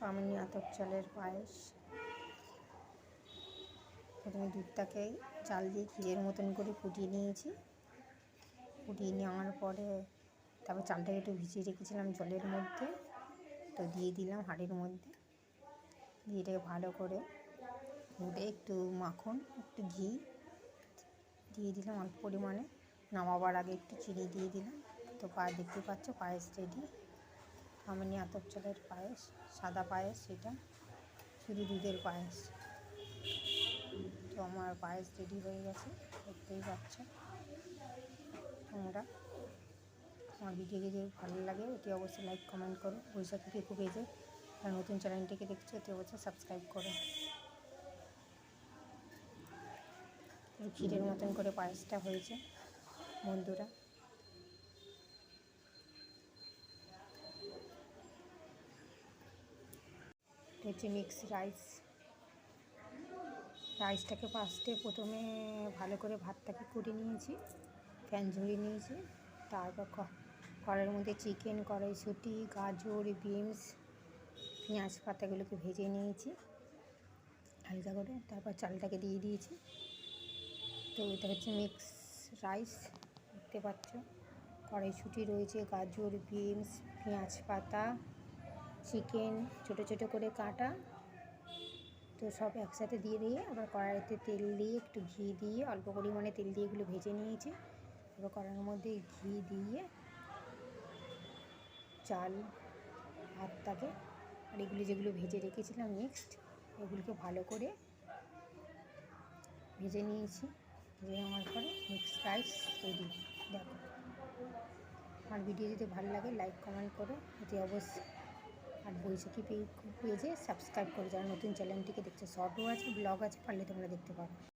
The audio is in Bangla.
কামিনী আতপ চালের পায়েস। প্রথমে দুধটাকে চাল দিয়ে ক্ষীরের মতন করে ফুটিয়ে নিয়েছি। ফুটিয়ে নেওয়ার পরে তারপর চালটাকে একটু ভিজিয়ে রেখেছিলাম জলের মধ্যে। তো দিয়ে দিলাম হাঁড়ির মধ্যে। দিয়ে এটাকে ভালো করে ফুটে একটু মাখন, একটু ঘি দিয়ে দিলাম অল্প পরিমাণে। নামাবার আগে একটু চিনি দিয়ে দিলাম। তো পা দেখতে পাচ্ছ পায়েস রেডি কামিনী আতপ চালের পায়েস, সাদা পায়েস সেটা শুধু দুধের পায়েস। তো আমার পায়েস রেডি হয়ে গেছে, দেখতেই পাচ্ছ। তোমরা আমার ভিডিও যদি ভালো লাগে এটি অবশ্যই লাইক কমেন্ট করো। বৈশাখী পিকু পেজে আর নতুন চ্যানেলটিকে দেখছ এটি অবশ্যই সাবস্ক্রাইব করো। ক্ষীরের মতন করে পায়েসটা হয়েছে, বন্ধুরা। হচ্ছে মিক্স রাইস রাইসটাকে ফার্স্টে প্রথমে ভালো করে ভাতটাকে করে নিয়েছি ফ্যান ঝরিয়ে নিয়েছি, তারপর কড়াইয়ের মধ্যে চিকেন কড়াইশুঁটি, গাজর বিনস পেঁয়াজ পাতাগুলোকে ভেজে নিয়েছি, হালকা করে, তারপর চালটাকে দিয়ে দিয়েছি। তো এটা হচ্ছে মিক্স রাইস দেখতে পাচ্ছ? কড়াইশুঁটি রয়েছে, গাজর বিনস পেঁয়াজ পাতা চিকেন ছোটো ছোটো করে কাটা। তো সব একসাথে দিয়ে দিয়ে আবার কড়াইতে তেল দিয়ে একটু ঘি দিয়ে, অল্প পরিমাণে তেল দিয়ে এগুলো ভেজে নিয়েছি। এবার কড়াইয়ের মধ্যে ঘি দিয়ে চাল, ভাতটাকে আর এগুলো যেগুলো ভেজে রেখেছিলাম মিক্সড এগুলোকে ভালো করে ভেজে নিয়েছি। ভেজে নেওয়ার পরে মিক্স রাইস রেডি দেখো। আমার ভিডিও যদি ভালো লাগে লাইক কমেন্ট করো। এটি অবশ্যই আর বৈশাখী পেজে সাবস্ক্রাইব করে যারা নতুন চ্যানেলটিকে দেখছে। শর্টও আছে ব্লগ আছে, পারলে তোমরা দেখতে পারো।